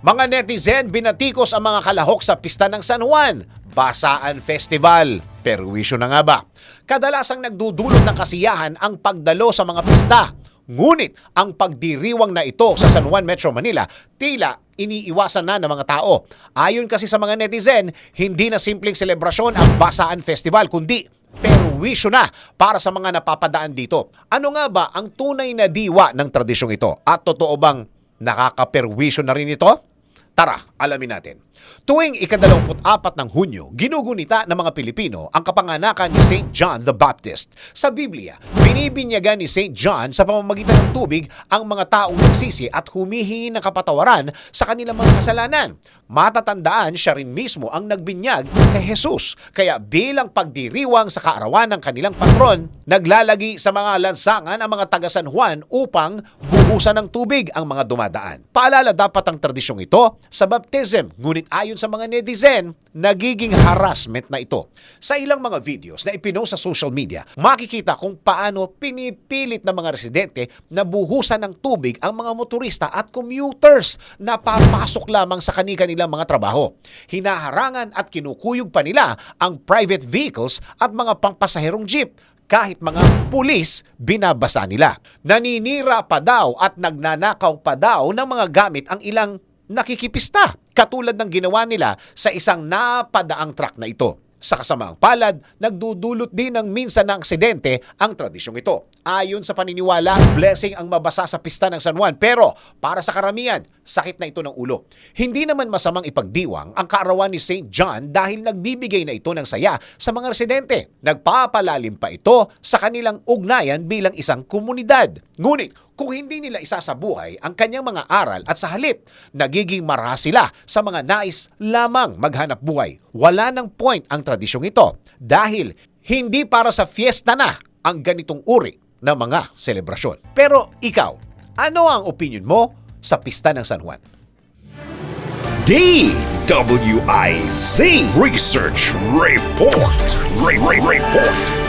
Mga netizen binatikos ang mga kalahok sa pista ng San Juan. Basaan Festival. Perwisyo na nga ba? Kadalasang nagdudulot ng kasiyahan ang pagdalo sa mga pista. Ngunit ang pagdiriwang na ito sa San Juan Metro Manila tila iniiwasan na ng mga tao. Ayon kasi sa mga netizen, hindi na simpleng selebrasyon ang Basaan Festival kundi perwisyo na para sa mga napapadaan dito. Ano nga ba ang tunay na diwa ng tradisyong ito? At totoo bang nakakaperwisyo na rin ito? তারা alamin natin. Tuwing ikadalawamput-apat ng Hunyo, ginugunita ng mga Pilipino ang kapanganakan ni St. John the Baptist. Sa Biblia, binibinyagan ni St. John sa pamamagitan ng tubig ang mga taong nagsisi at humihingi ng kapatawaran sa kanilang mga kasalanan. Matatandaan siya rin mismo ang nagbinyag kay Jesus. Kaya bilang pagdiriwang sa kaarawan ng kanilang patron, naglalagi sa mga lansangan ang mga taga San Juan upang buhusan ng tubig ang mga dumadaan. Paalala dapat ang tradisyong ito sa baptism, ngunit ayon sa mga netizen, nagiging harassment na ito. Sa ilang mga videos na ipinost sa social media, makikita kung paano pinipilit ng mga residente na buhusan ng tubig ang mga motorista at commuters na papasok lamang sa kani-kanilang mga trabaho. Hinaharangan at kinukuyog pa nila ang private vehicles at mga pangpasaherong jeep kahit mga pulis binabasa nila. Naninira pa daw at nagnanakaw pa daw ng mga gamit ang ilang nakikipista katulad ng ginawa nila sa isang napadaang truck na ito. Sa kasamaang palad, nagdudulot din ng minsan ng aksidente ang tradisyong ito. Ayon sa paniniwala, blessing ang mabasa sa pista ng San Juan. Pero para sa karamihan, sakit na ito ng ulo. Hindi naman masamang ipagdiwang ang kaarawan ni St. John dahil nagbibigay na ito ng saya sa mga residente. Nagpapalalim pa ito sa kanilang ugnayan bilang isang komunidad. Ngunit kung hindi nila isasabuhay ang kanyang mga aral at sa halip, nagiging mara sila sa mga nais lamang maghanap buhay. Wala ng point ang tradisyong ito dahil hindi para sa fiesta na ang ganitong uri ng mga selebrasyon. Pero ikaw, ano ang opinion mo sa pista ng San Juan? DWIZ Research Report. Re- Re- Report.